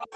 you.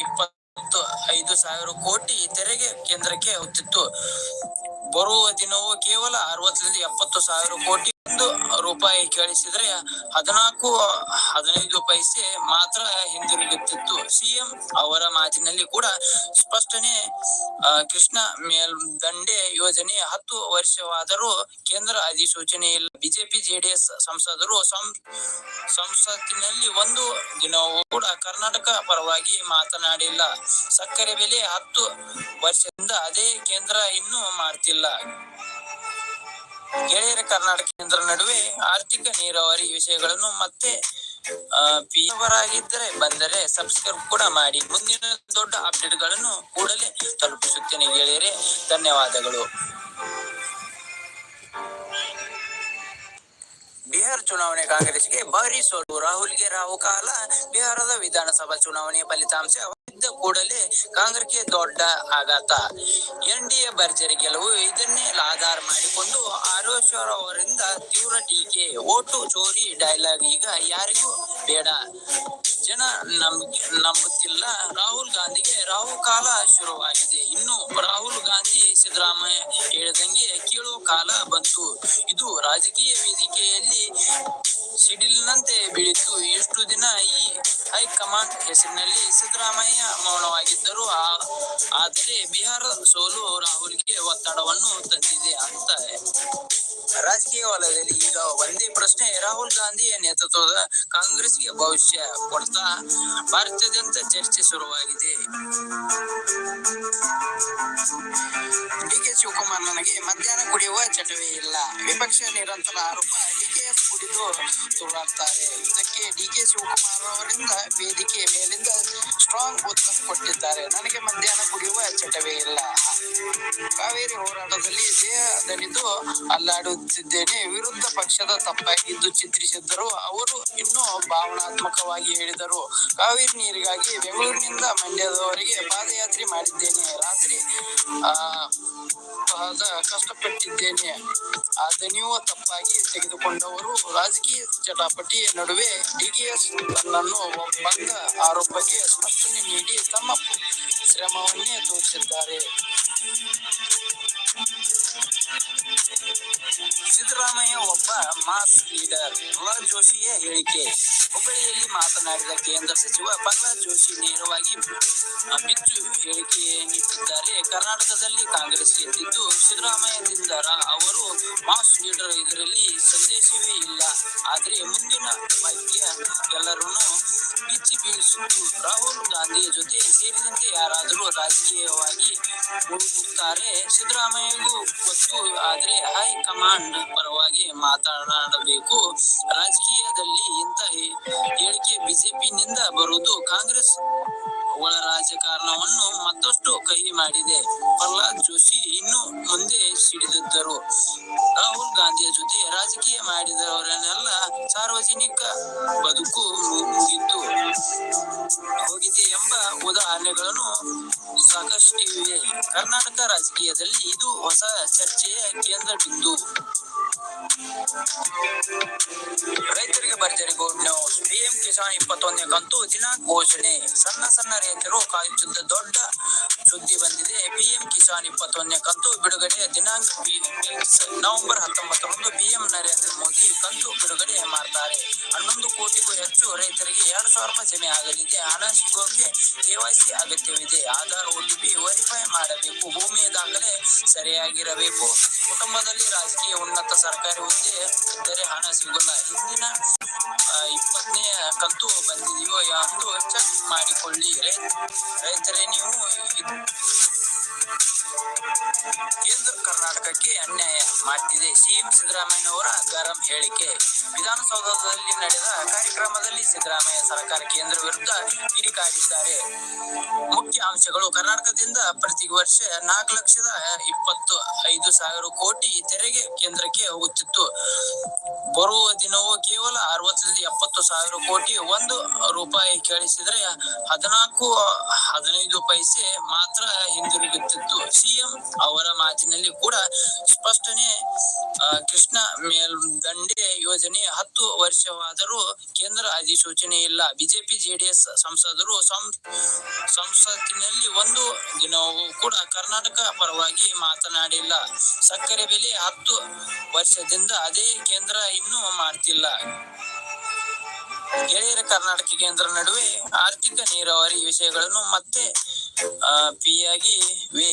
ಇಪ್ಪತ್ತು ಐದು ಸಾವಿರ ಕೋಟಿ ತೆರಿಗೆ ಕೇಂದ್ರಕ್ಕೆ ಹೋಗ್ತಿತ್ತು. ಬರುವ ದಿನವೂ ಕೇವಲ ಅರವತ್ತರಿಂದ ಎಪ್ಪತ್ತು ಸಾವಿರ ಕೋಟಿ ಒಂದು ರೂಪಾಯಿ ಕೇಳಿಸಿದ್ರೆ ಹದಿನಾಲ್ಕು, ಹದಿನೈದು ಪೈಸೆ ಮಾತ್ರ ಹಿಂದಿರುಗುತ್ತಿತ್ತು. ಸಿಎಂ ಅವರ ಮಾತಿನಲ್ಲಿ ಕೂಡ ಸ್ಪಷ್ಟನೆ ಕೃಷ್ಣ ಮೇಲ್ದಂಡೆ ಯೋಜನೆ ಹತ್ತು ವರ್ಷವಾದರೂ ಕೇಂದ್ರ ಅಧಿಸೂಚನೆ ಇಲ್ಲ. ಬಿಜೆಪಿ, ಜೆಡಿಎಸ್ ಸಂಸದರು ಸಂಸತ್ತಿನಲ್ಲಿ ಒಂದು ದಿನವೂ ಕೂಡ ಕರ್ನಾಟಕ ಪರವಾಗಿ ಮಾತನಾಡಿಲ್ಲ. ಸಕ್ಕರೆ ಬೆಲೆ ಹತ್ತು ವರ್ಷದಿಂದ ಅದೇ ಕೇಂದ್ರ ಇನ್ನೂ ಮಾಡ್ತಿಲ್ಲ. ಗೆಳೆಯರ ಕರ್ನಾಟಕ ಕೇಂದ್ರ ನಡುವೆ ಆರ್ಥಿಕ ನೀರಾವರಿ ವಿಷಯಗಳನ್ನು ಮತ್ತೆ ಪಿಯವರಾಗಿದ್ದರೆ ಬಂದರೆ ಸಬ್ಸ್ಕ್ರೈಬ್ ಕೂಡ ಮಾಡಿ. ಮುಂದಿನ ದೊಡ್ಡ ಅಪ್ಡೇಟ್ಗಳನ್ನು ಕೂಡಲೇ ತಲುಪಿಸುತ್ತೇನೆ ಗೆಳೆಯರೆ. ಧನ್ಯವಾದಗಳು. ಬಿಹಾರ ಚುನಾವಣೆ ಕಾಂಗ್ರೆಸ್ಗೆ ಭಾರಿ ಸೋಲು. ರಾಹುಲ್ಗೆ ರಾಹು ಕಾಲ. ಬಿಹಾರದ ವಿಧಾನಸಭಾ ಚುನಾವಣೆಯ ಫಲಿತಾಂಶ ಇದ್ದ ಕೂಡಲೇ ಕಾಂಗ್ರೆಸ್ಗೆ ದೊಡ್ಡ ಆಘಾತ. ಎನ್ಡಿಎ ಭರ್ಜರಿ ಗೆಲುವು. ಇದನ್ನೇ ಆಧಾರ ಮಾಡಿಕೊಂಡು ಆರೋಶ್ವರ ಅವರಿಂದ ತೀವ್ರ ಟೀಕೆ. ಓಟು ಚೋರಿ ಡೈಲಾಗ್ ಈಗ ಯಾರಿಗೂ ಬೇಡ. ಜನ ನಂಬಿ ನಂಬುತ್ತಿಲ್ಲ. ರಾಹುಲ್ ಗಾಂಧಿಗೆ ರಾಹು ಕಾಲ ಶುರುವಾಗಿದೆ. ಇನ್ನು ರಾಹುಲ್ ಗಾಂಧಿ ಸಿದ್ದರಾಮಯ್ಯ ಹೇಳಿದಂಗೆ ಕೇಳುವ ಕಾಲ ಬಂತು. ಇದು ರಾಜಕೀಯ ವೇದಿಕೆಯಲ್ಲಿ ಸಿಡಿಲಿನಂತೆ ಬೀಳಿತು ಇಷ್ಟು ದಿನ ಈ ಹೈಕಮಾಂಡ್ ಹೆಸರಿನಲ್ಲಿ ಸಿದ್ದರಾಮಯ್ಯ ಮೌನವಾಗಿದ್ದರು. ಆದರೆ ಬಿಹಾರ ಸೋಲು ರಾಹುಲ್ಗೆ ಒತ್ತಡವನ್ನು ತಂದಿದೆ ಅಂತ ರಾಜಕೀಯ ವಲಯದಲ್ಲಿ ಈಗ ಒಂದೇ ಪ್ರಶ್ನೆ, ರಾಹುಲ್ ಗಾಂಧಿಯ ನೇತೃತ್ವದ ಕಾಂಗ್ರೆಸ್ಗೆ ಭವಿಷ್ಯ ಕೊಡ್ತಾ ಭಾರತದಂತ ಚರ್ಚೆ ಶುರುವಾಗಿದೆ? ಡಿಕೆ ಶಿವಕುಮಾರ್ ನನಗೆ ಮಧ್ಯಾಹ್ನ ಕುಡಿಯುವ ಚಟವೇ ಇಲ್ಲ. ವಿಪಕ್ಷ ನಿರಂತರ ಆರೋಪ ಡಿಕೆಎಸ್ ಕುಡಿದು ತುಳ್ಳಾಡ್ತಾರೆ ಇದಕ್ಕೆ ಡಿಕೆ ಶಿವಕುಮಾರ್ ಅವರಿಂದ ವೇದಿಕೆ ಮೇಲಿಂದ ಸ್ಟ್ರಾಂಗ್ ಉತ್ತರ ಕೊಟ್ಟಿದ್ದಾರೆ. ನನಗೆ ಮಧ್ಯಾಹ್ನ ಕುಡಿಯುವ ಚಟವೇ ಇಲ್ಲ. ಕಾವೇರಿ ಹೋರಾಟದಲ್ಲಿ ದೇಹದಲ್ಲಿದ್ದು ದಣಿದು ಅಲ್ಲಾಡುತ್ತಿದ್ದೇನೆ ವಿರುದ್ಧ ಪಕ್ಷದ ತಪ್ಪಾಗಿದ್ದು ಚಿತ್ರಿಸಿದ್ದರು. ಅವರು ಇನ್ನೂ ಭಾವನಾತ್ಮಕವಾಗಿ ಹೇಳಿದರು. ಕಾವೇರಿ ನೀರಿಗಾಗಿ ಬೆಂಗಳೂರಿನಿಂದ ಮಂಡ್ಯದವರೆಗೆ ಪಾದಯಾತ್ರೆ ಮಾಡಿದ್ದೇನೆ. ರಾತ್ರಿ, ಆ ಕಷ್ಟಪಟ್ಟಿದ್ದೇನೆ. ಆ ತಪ್ಪಾಗಿ ತೆಗೆದುಕೊಂಡವರು ರಾಜಕೀಯ ಚಟಾಪಟಿ ನಡುವೆ ಡಿಕೆಎಸ್ ತನ್ನನ್ನು ಬಂದ ಆರೋಪಕ್ಕೆ ಸ್ಪಷ್ಟನೆ ನೀಡಿ ತಮ್ಮ ಶ್ರಮವನ್ನೇ ತೋರಿಸಿದ್ದಾರೆ. ಸಿದ್ದರಾಮಯ್ಯ ಒಬ್ಬ ಮಾಸ್ ಲೀಡರ್ ಪ್ರಹ್ಲಾದ್ ಜೋಶಿಯ ಹೇಳಿಕೆ ಹುಬ್ಬಳ್ಳಿಯಲ್ಲಿ ಮಾತನಾಡಿದ ಕೇಂದ್ರ ಸಚಿವ ಪ್ರಹ್ಲಾದ್ ಜೋಶಿ ನೇರವಾಗಿ ಬಿಚ್ಚು ಹೇಳಿಕೆ ನೀಡಿದ್ದಾರೆ ಕರ್ನಾಟಕದಲ್ಲಿ ಕಾಂಗ್ರೆಸ್ ಗೆದ್ದಿದ್ದು ಸಿದ್ದರಾಮಯ್ಯದಿಂದ ಅವರು ಮಾಸ್ ಲೀಡರ್ ಇದರಲ್ಲಿ ಸಂದೇಶವೇ ಇಲ್ಲ. ಆದರೆ ಮುಂದಿನ ವಾಕ್ಯ ಎಲ್ಲರನ್ನೂ ಬಿಚ್ಚಿ ಬೀಳಿಸಿದ್ದು ರಾಹುಲ್ ಗಾಂಧಿ ಜೊತೆ ಸೇರಿದಂತೆ ಯಾರಾದರೂ ರಾಜಕೀಯವಾಗಿ ಮುಳುಗುತ್ತಾರೆ ಸಿದ್ದರಾಮಯ್ಯಗೂ ಗೊತ್ತು. ಆದ್ರೆ ಹೈಕಮಾಂಡ್ ಪರವಾಗಿ ಮಾತನಾಡಬೇಕು ರಾಜಕೀಯದಲ್ಲಿ ಇಂಥ ಹೇಳಿಕೆ ಬಿಜೆಪಿನಿಂದ ಬರುವುದು ಕಾಂಗ್ರೆಸ್? ಒಳ ರಾಜಕಾರಣವನ್ನು ಮತ್ತಷ್ಟು ಕಹಿ ಮಾಡಿದೆ. ಪ್ರಹ್ಲಾದ್ ಜೋಶಿ ಇನ್ನು ಮುಂದೆ ಸಿಡಿದಿದ್ದರು. ರಾಹುಲ್ ಗಾಂಧಿಯ ಜೊತೆ ರಾಜಕೀಯ ಮಾಡಿದವರನ್ನೆಲ್ಲ ಸಾರ್ವಜನಿಕ ಬದುಕು ಮುಗಿತು ಹೋಗಿದೆ ಎಂಬ ಉದಾಹರಣೆಗಳನ್ನು ಸಾಕಷ್ಟಿವೆ. ಕರ್ನಾಟಕ ರಾಜಕೀಯದಲ್ಲಿ ಇದು ಹೊಸ ಚರ್ಚೆಯ ಕೇಂದ್ರ ಬಿಂದು ರೈತರಿಗೆ ಭರ್ಜರಿ ಗುಡ್ ಪಿಎಂ ಕಿಸಾನ್ ಇಪ್ಪತ್ತೊಂದನೇ ಕಂತು ದಿನಾಂಕ ಘೋಷಣೆ. ಸಣ್ಣ ಸಣ್ಣ ರೈತರು ಕಾಯುತ್ತಿದ್ದ ದೊಡ್ಡ ಸುದ್ದಿ ಬಂದಿದೆ. ಪಿಎಂ ಕಿಸಾನ್ ಇಪ್ಪತ್ತೊಂದನೇ ಕಂತು ಬಿಡುಗಡೆ ದಿನಾಂಕ ನವೆಂಬರ್ ಹತ್ತೊಂಬತ್ತರಂದು ಪಿಎಂ ನರೇಂದ್ರ ಮೋದಿ ಕಂತು ಬಿಡುಗಡೆ ಮಾಡ್ತಾರೆ ಹೆಚ್ಚು ರೈತರಿಗೆ ಎರಡು ಸಾವಿರ ರೂಪಾಯಿ ಜಮೆ ಆಗಲಿದೆ ಹಣ ಸಿಗೋಕೆ ಕೆವೈಸಿ ಅಗತ್ಯವಿದೆ. ಆಧಾರ್ ಒಟಿಪಿ ವೆರಿಫೈ ಮಾಡಬೇಕು. ಭೂಮಿಯ ದಾಖಲೆ ಸರಿಯಾಗಿರಬೇಕು. ಕುಟುಂಬದಲ್ಲಿ ರಾಜಕೀಯ ಉನ್ನತ ಸರ್ಕಾರಿ ಹುದ್ದೆ ಇದ್ದರೆ ಹಣ ಸಿಗೋಲ್ಲ. ಹಿಂದಿನ ಇಪ್ಪತ್ತನೇ ಕಂತು ಬಂದಿದೆಯೋ ಎಂದು ಚೆಕ್ ಮಾಡಿಕೊಳ್ಳಿ. ರೈತರೇ, ನೀವು ಕೇಂದ್ರ ಕರ್ನಾಟಕಕ್ಕೆ ಅನ್ಯಾಯ ಮಾಡ್ತಿದೆ. ಸಿಎಂ ಸಿದ್ದರಾಮಯ್ಯನವರ ಗರಂ ಹೇಳಿಕೆ. ವಿಧಾನಸೌಧದಲ್ಲಿ ನಡೆದ ಕಾರ್ಯಕ್ರಮದಲ್ಲಿ ಸಿದ್ದರಾಮಯ್ಯ ಸರ್ಕಾರ ಕೇಂದ್ರ ವಿರುದ್ಧ ಕಿಡಿಕಾಡಿದ್ದಾರೆ ಮುಖ್ಯ ಅಂಶಗಳು. ಕರ್ನಾಟಕದಿಂದ ಪ್ರತಿ ವರ್ಷ ನಾಲ್ಕು ಲಕ್ಷದ ಇಪ್ಪತ್ತು ಐದು ಸಾವಿರ ಕೋಟಿ ತೆರಿಗೆ ಕೇಂದ್ರಕ್ಕೆ ಹೋಗುತ್ತಿತ್ತು. ಬರುವ ದಿನವೂ ಕೇವಲ ಅರವತ್ತರಿಂದ ಎಪ್ಪತ್ತು ಸಾವಿರ ಕೋಟಿ ಒಂದು ರೂಪಾಯಿ ಕೇಳಿಸಿದ್ರೆ ಹದಿನಾಲ್ಕು ಹದಿನೈದು ಪೈಸೆ ಮಾತ್ರ ಹಿಂದಿರುಗುತ್ತಿತ್ತು. ಸಿಎಂ ಅವರ ಮಾತಿನಲ್ಲಿ ಕೂಡ ಸ್ಪಷ್ಟನೆ ಕೃಷ್ಣ ಮೇಲ್ದಂಡೆ ಯೋಜನೆ ಹತ್ತು ವರ್ಷವಾದರೂ ಕೇಂದ್ರ ಅಧಿಸೂಚನೆ ಇಲ್ಲ. ಬಿಜೆಪಿ, ಜೆಡಿಎಸ್ ಸಂಸದರು ಸಂಸತ್ತಿನಲ್ಲಿ ಒಂದು ದಿನವೂ ಕೂಡ ಕರ್ನಾಟಕ ಪರವಾಗಿ ಮಾತನಾಡಿಲ್ಲ. ಸಕ್ಕರೆ ಬೆಲೆ ಹತ್ತು ವರ್ಷದಿಂದ ಅದೇ ಕೇಂದ್ರ ಇನ್ನೂ ಮಾಡ್ತಿಲ್ಲ. ಗೆಳೆಯರ ಕರ್ನಾಟಕ ಕೇಂದ್ರ ನಡುವೆ ಆರ್ಥಿಕ ನೀರಾವರಿ ವಿಷಯಗಳನ್ನು ಮತ್ತೆ ಪಿಯಾಗಿ ವೇ.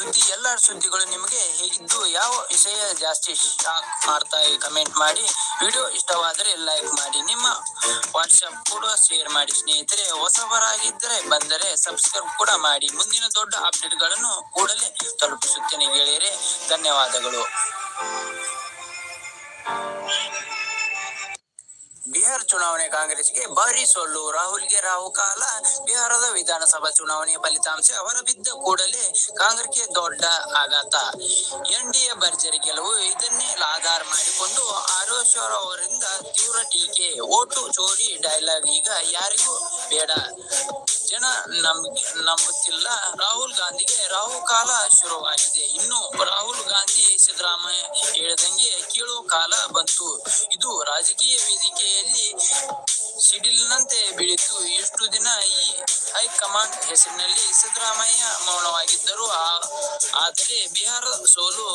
ಸುದ್ದಿ ಎಲ್ಲ ಸುದ್ದಿಗಳು ನಿಮಗೆ ಹೇಗಿದ್ದು, ಯಾವ ವಿಷಯ ಜಾಸ್ತಿ ಶಾಕ್ ಮಾಡ್ತಾ ಕಮೆಂಟ್ ಮಾಡಿ. ವಿಡಿಯೋ ಇಷ್ಟವಾದರೆ ಲೈಕ್ ಮಾಡಿ. ನಿಮ್ಮ ವಾಟ್ಸಪ್ ಕೂಡ ಶೇರ್ ಮಾಡಿ. ಸ್ನೇಹಿತರೆ, ಹೊಸಬರಾಗಿದ್ದರೆ ಬಂದರೆ ಸಬ್ಸ್ಕ್ರೈಬ್ ಕೂಡ ಮಾಡಿ. ಮುಂದಿನ ದೊಡ್ಡ ಅಪ್ಡೇಟ್ಗಳನ್ನು ಕೂಡಲೇ ತಲುಪಿಸುತ್ತೇನೆ ಗೆಳೆಯರೆ. ಧನ್ಯವಾದಗಳು. ಬಿಹಾರ ಚುನಾವಣೆ ಕಾಂಗ್ರೆಸ್ಗೆ ಭಾರಿ ಸೋಲು ರಾಹುಲ್ಗೆ ರಾಹು ಕಾಲ, ಬಿಹಾರದ ವಿಧಾನಸಭಾ ಚುನಾವಣೆಯ ಫಲಿತಾಂಶ ಹೊರಬಿದ್ದ ಕೂಡಲೇ ಕಾಂಗ್ರೆಸ್ಗೆ ದೊಡ್ಡ ಆಘಾತ. ಎನ್ಡಿಎ ಭರ್ಜರಿ ಗೆಲುವು ಇದನ್ನೇ ಆಧಾರ ಮಾಡಿಕೊಂಡು ಆರೋಶ್ವರ್ ಅವರಿಂದ ತೀವ್ರ ಟೀಕೆ, ಓಟು ಚೋರಿ ಡೈಲಾಗ್ ಈಗ ಯಾರಿಗೂ ಬೇಡ. ಜನ ನಂಬ ನಂಬುತ್ತಿಲ್ಲ. ರಾಹುಲ್ ಗಾಂಧಿಗೆ ರಾಹು ಕಾಲ ಶುರುವಾಗಿದೆ. ಇನ್ನು ರಾಹುಲ್ ಗಾಂಧಿ ಸಿದ್ದರಾಮಯ್ಯ ಹೇಳದಂಗೆ ಕೀಳು ಕಾಲ ಬಂತು. ಇದು ರಾಜಕೀಯ ವೇದಿಕೆಯಲ್ಲಿ ಸಿಡಿಲಿನಂತೆ ಬೀಳಿತು ಇಷ್ಟು ದಿನ ಈ ಹೈಕಮಾಂಡ್ ಹೆಸರಿನಲ್ಲಿ ಸಿದ್ದರಾಮಯ್ಯ ಮೌನವಾಗಿದ್ದರು. ಆದರೆ ಬಿಹಾರ ಸೋಲು